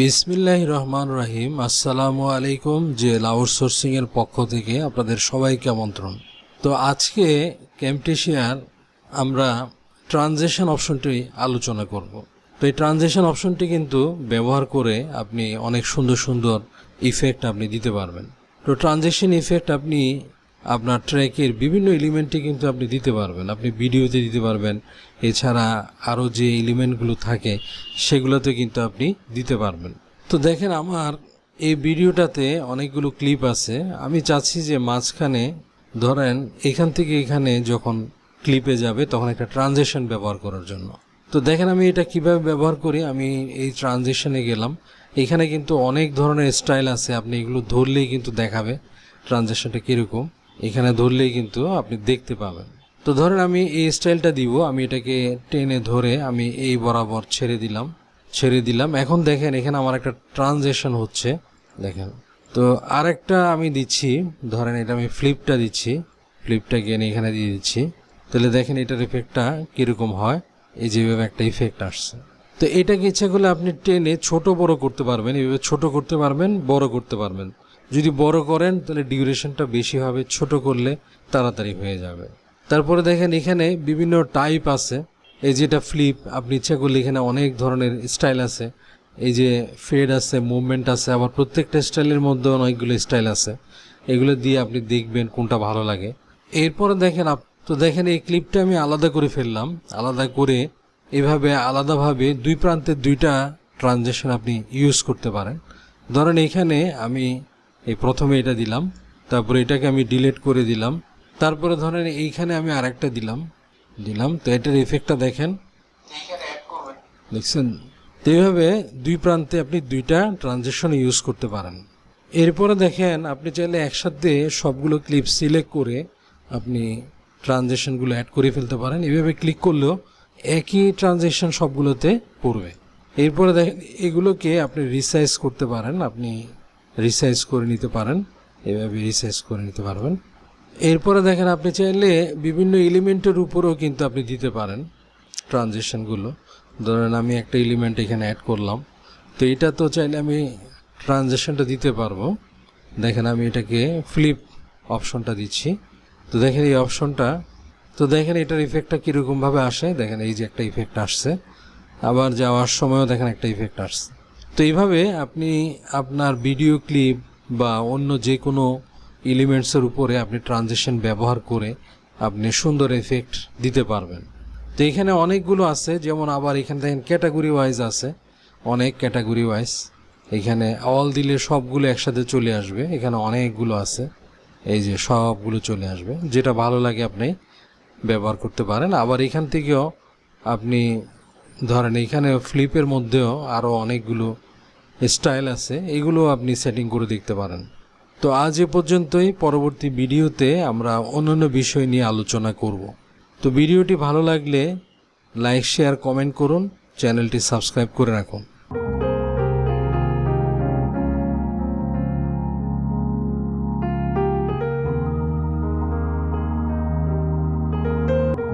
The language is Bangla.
বিসমিল্লাহ রহমান রাহিম। আসসালামু আলাইকুম জেল আউটসোর্সিং এর পক্ষ থেকে আপনাদের সবাইকে আমন্ত্রণ। তো আজকে ক্যাম্পটেশিয়ার আমরা ট্রানজেকশন অপশনটি আলোচনা করব। তো এই ট্রানজেকশন অপশনটি কিন্তু ব্যবহার করে আপনি অনেক সুন্দর সুন্দর ইফেক্ট আপনি দিতে পারবেন। তো ট্রানজেকশন ইফেক্ট আপনি আপনার ট্র্যাকের বিভিন্ন এলিমেন্টে কিন্তু আপনি দিতে পারবেন। আপনি ভিডিওতে দিতে পারবেন। এছাড়া আরও যে এলিমেন্টগুলো থাকে, সেগুলোতে কিন্তু আপনি দিতে পারবেন। তো দেখেন আমার এই ভিডিওটাতে অনেকগুলো ক্লিপ আছে। আমি চাচ্ছি যে মাঝখানে ধরেন এখান থেকে এখানে যখন ক্লিপে যাবে, তখন একটা ট্রানজেকশন ব্যবহার করার জন্য। তো দেখেন আমি এটা কীভাবে ব্যবহার করি, আমি এই ট্রানজেকশনে গেলাম। এখানে কিন্তু অনেক ধরনের স্টাইল আছে, আপনি এগুলো ধরলেই কিন্তু দেখাবে ট্রানজেকশনটা কীরকম। এখানে ধরলেই কিন্তু আপনি দেখতে পাবেন। তো ধরেন আমি এই স্টাইলটা দিব, আমি এটাকে টেনে ধরে আমি এই বরাবর ছেড়ে দিলাম ছেড়ে দিলাম। এখন দেখেন, এখানে আমার একটা ট্রানজেকশন হচ্ছে। দেখেন, তো আরেকটা আমি দিচ্ছি, ধরেন এটা আমি ফ্লিপটা দিচ্ছি ফ্লিপটাকে এনে এখানে দিয়ে দিচ্ছি। তাহলে দেখেন এটার ইফেক্টটা কীরকম হয়, এই যেভাবে একটা ইফেক্ট আসছে। তো এটাকে ইচ্ছা করলে আপনি টেনে ছোট বড় করতে পারবেন, এভাবে ছোট করতে পারবেন, বড় করতে পারবেন। যদি বড় করেন, তাহলে ডিউরেশনটা বেশি হবে, ছোট করলে তাড়াতাড়ি হয়ে যাবে। তারপরে দেখেন এখানে বিভিন্ন টাইপ আছে। এই যেটা ফ্লিপ আপনি ইচ্ছা করলে এখানে অনেক ধরনের স্টাইল আছে। এই যে ফেড আছে মুভমেন্ট আছে, আবার প্রত্যেকটা স্টাইলের মধ্যে অনেকগুলো স্টাইল আছে। এগুলো দিয়ে আপনি দেখবেন কোনটা ভালো লাগে। এরপরে দেখেন আপ- তো দেখেন এই ক্লিপটা আমি আলাদা করে ফেললাম। আলাদা করে এভাবে আলাদাভাবে দুই প্রান্তের দুইটা ট্রানজেকশন আপনি ইউজ করতে পারেন। ধরেন এখানে আমি এই প্রথমে এটা দিলাম, তারপরে এটাকে আমি ডিলিট করে দিলাম, তারপরে ধরেন এইখানে আমি আরেকটা দিলাম দিলাম, তো এটার ইফেক্টটা দেখেন। দেখছেন? তো এইভাবে দুই প্রান্তে আপনি দুইটা ট্রানজেকশন ইউজ করতে পারেন। এরপরে দেখেন, আপনি চাইলে একসাথে সবগুলো ক্লিপ সিলেক্ট করে আপনি ট্রানজেকশনগুলো অ্যাড করে ফেলতে পারেন। এভাবে ক্লিক করলেও একই ট্রানজেকশন সবগুলোতে পড়বে। এরপরে দেখেন, এগুলোকে আপনি রিসাইজ করতে পারেন। আপনি রিসাইজ করে নিতে পারেন। এভাবে রিসাইজ করে নিতে পারবেন। এরপরে দেখেন আপনি চাইলে বিভিন্ন এলিমেন্টের উপরেও কিন্তু আপনি দিতে পারেন ট্রানজেকশনগুলো ধরেন আমি একটা এলিমেন্ট এখানে অ্যাড করলাম। তো এটা তো চাইলে আমি ট্রানজেকশনটা দিতে পারব। দেখেন আমি এটাকে ফ্লিপ অপশনটা দিচ্ছি। তো দেখেন এই অপশনটা তো দেখেন এটার ইফেক্টটা কীরকমভাবে আসে। দেখেন এই যে একটা ইফেক্ট আসছে। আবার যাওয়ার সময়ও দেখেন একটা ইফেক্ট আসছে। তো এইভাবে আপনি আপনার ভিডিও ক্লিপ বা অন্য যে কোনো এলিমেন্টসের উপরে আপনি ট্রানজেকশন ব্যবহার করে আপনি সুন্দর এফেক্ট দিতে পারবেন। তো এখানে অনেকগুলো আছে, যেমন আবার এখানে দেখেন ক্যাটাগরি ওয়াইজ আছে, অনেক ক্যাটাগরি ওয়াইজ এখানে অল দিলে সবগুলো একসাথে চলে আসবে, এখানে অনেকগুলো আছে, এই যে সবগুলো চলে আসবে। যেটা ভালো লাগে আপনি ব্যবহার করতে পারেন। আবার এখান থেকেও আপনি ধরেন এখানে ফ্লিপের মধ্যেও আরও অনেকগুলো স্টাইল আছে, এগুলো আপনি সেটিং করে দেখতে পারেন। তো আজ এ পর্যন্তই, পরবর্তী ভিডিওতে আমরা অন্যান্য বিষয় নিয়ে আলোচনা করব। তো ভিডিওটি ভালো লাগলে লাইক শেয়ার কমেন্ট করুন, চ্যানেলটি সাবস্ক্রাইব করে রাখুন।